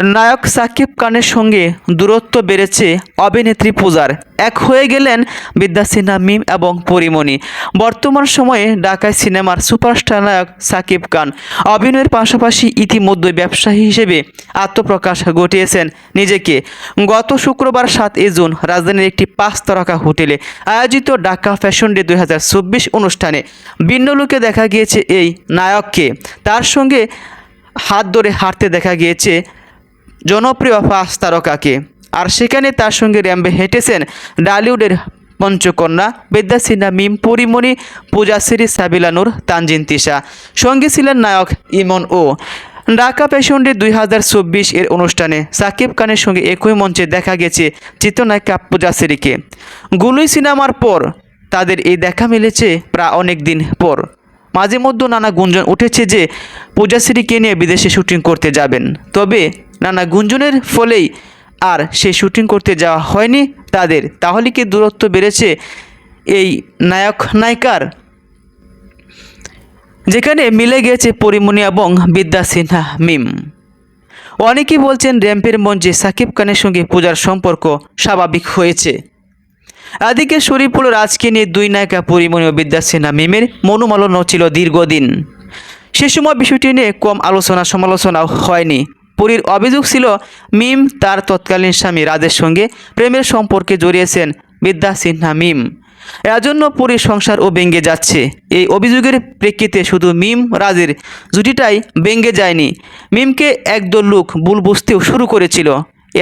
নায়ক সাকিব খানের সঙ্গে দূরত্ব বেড়েছে অভিনেত্রী পূজার। এক হয়ে গেলেন বিদ্যা সিনহা, মিম এবং পরিমণি। বর্তমান সময়ে ঢাকায় সিনেমার সুপারস্টার নায়ক সাকিব খান। অভিনয়ের পাশাপাশি ইতিমধ্যে ব্যবসায়ী হিসেবে আত্মপ্রকাশ ঘটিয়েছেন নিজেকে। গত শুক্রবার সাতই জুন রাজধানীর একটি পাঁচ তারকা হোটেলে আয়োজিত ঢাকা ফ্যাশন ডে দু হাজার চব্বিশ অনুষ্ঠানে ভিন্ন লোকে দেখা গিয়েছে এই নায়ককে। তার সঙ্গে হাত ধরে হাঁটতে দেখা গিয়েছে জনপ্রিয় ফাঁস তারকাকে। আর সেখানে তার সঙ্গে র্যাম্বে হেঁটেছেন ডালিউডের পঞ্চকন্যা, বিদ্যা সিনহা, মিম পরিমণি পূজাশ্রী সাবিলানুর তানজিন তিশা। সঙ্গে ছিলেন নায়ক ইমন ও। ঢাকা ফ্যাশন ডে দুই হাজার চব্বিশ এর অনুষ্ঠানে সাকিব খানের সঙ্গে একই মঞ্চে দেখা গেছে চিত্রনায়িকা পূজাশ্রীকে গুলুই সিনেমার পর তাদের এই দেখা মিলেছে প্রায় অনেক দিন পর। মাঝে মধ্যে নানা গুঞ্জন উঠেছে যে পূজা পূজাশ্রীকে নিয়ে বিদেশে শুটিং করতে যাবেন। তবে নানা গুঞ্জনের ফলেই আর সে শুটিং করতে যাওয়া হয়নি তাদের। তাহলে কি দূরত্ব বেড়েছে এই নায়ক নায়িকার? যেখানে মিলে গিয়েছে পরিমণি এবং বিদ্যা সিনহা মিম। অনেকেই বলছেন র্যাম্পের মঞ্চে সাকিব খানের সঙ্গে পূজার সম্পর্ক স্বাভাবিক হয়েছে। এদিকে শরীফুল রাজকে নিয়ে দুই নায়িকা পরিমণি ও বিদ্যা সিনহা মিমের মনোমালন্য ছিল দীর্ঘদিন। সে সময় বিষয়টি নিয়ে কম আলোচনা সমালোচনা হয়নি। পুরীর অভিযোগ ছিল, মিম তার তৎকালীন স্বামী রাজের সঙ্গে প্রেমের সম্পর্কে জড়িয়েছেন বিদ্যা সিনহা মিম। এজন্য পুরীর সংসারও ভেঙে যাচ্ছে। এই অভিযোগের প্রেক্ষিতে শুধু মিম রাজের জুটিটাই ভেঙে যায়নি। মিমকে একদল লোক ভুল বুঝতেও শুরু করেছিল।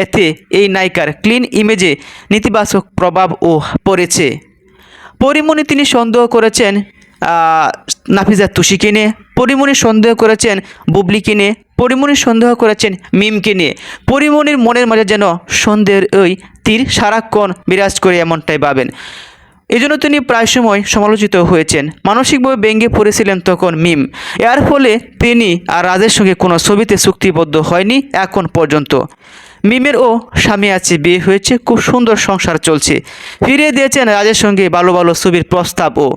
এতে এই নায়িকার ক্লিন ইমেজে নেতিবাচক প্রভাবও পড়েছে। পরিমণি তিনি সন্দেহ করেছেন নাফিজা তুষিকে নিয়ে পরিমণি সন্দেহ করেছেন বুবলিকে নিয়ে পরিমণি সন্দেহ করেছেন মিমকে নিয়ে পরিমণির মনের মাঝে যেন সন্দেহের ওই তীর সারাক্ষণ বিরাজ করে এমনটাই ভাবেন। এজন্য তিনি প্রায় সময় সমালোচিত হয়েছেন। মানসিকভাবে ব্যঙ্গে পড়েছিলেন তখন মিম। এর ফলে তিনি আর রাজের সঙ্গে কোনো ছবিতে চুক্তিবদ্ধ হয়নি এখন পর্যন্ত। মিমের ও স্বামী আছে, বিয়ে হয়েছে, খুব সুন্দর সংসার চলছে। ফিরিয়ে দিয়েছেন রাজের সঙ্গে ভালো ভালো ছবির প্রস্তাব ও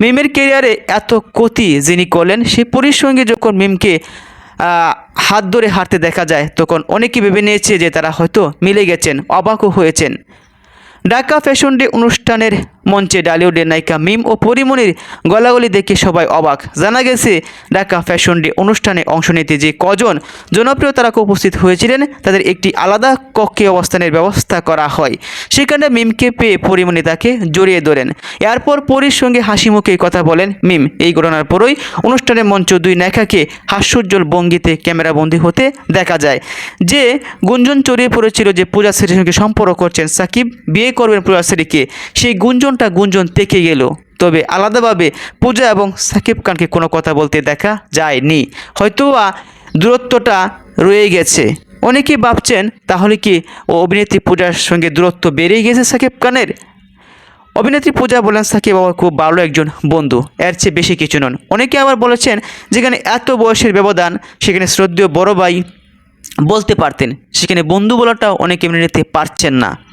মিমের কেরিয়ারে এত ক্ষতি যিনি করলেন সে পরির সঙ্গে যখন মিমকে হাত ধরে হাঁটতে দেখা যায়, তখন অনেকে ভেবে নিয়েছে যে তারা হয়তো মিলে গেছেন, অবাকও হয়েছেন। ঢাকা ফ্যাশন ডে অনুষ্ঠানের মঞ্চে ডালিউডের নায়িকা মিম ও পরিমণির গলাগলি দেখে সবাই অবাক। জানা গেছে, ঢাকা ফ্যাশন ডে অনুষ্ঠানে অংশ নিতে যে কজন জনপ্রিয় তারকা উপস্থিত হয়েছিলেন, তাদের একটি আলাদা কক্ষে অবস্থানের ব্যবস্থা করা হয়। সেখানে মিমকে পেয়ে পরিমণি তাকে জড়িয়ে ধরেন। এরপর পরির সঙ্গে হাসি মুখে কথা বলেন মিম। এই ঘটনার পরই অনুষ্ঠানের মঞ্চ দুই নায়িকাকে হাস্যোজ্জ্বল ভঙ্গিতে ক্যামেরাবন্দি হতে দেখা যায়। যে গুঞ্জন চড়িয়ে পড়েছিল যে পূজা শ্রীর সঙ্গে সম্পর্ক করছেন সাকিব, বিয়ে করবেন পূজা শ্রীকে সেই গুঞ্জনটা গুঞ্জন থেকে গেল। তবে আলাদাভাবে পূজা এবং সাকিব খানকে কোনো কথা বলতে দেখা যায়নি। হয়তো বা দূরত্বটা রয়ে গেছে। অনেকেই ভাবছেন, তাহলে কি ও অভিনেত্রী পূজার সঙ্গে দূরত্ব বেড়েই গেছে সাকিব খানের? অভিনেত্রী পূজা বলেন, সাকিব বাবা খুব ভালো একজন বন্ধু, এর চেয়ে বেশি কিছু নন। অনেকে আবার বলেছেন, যেখানে এত বয়সের ব্যবধান, সেখানে শ্রদ্ধেয় বড় ভাই বলতে পারতেন। সেখানে বন্ধু বলাটাও অনেকে মেনে নিতে পারছেন না।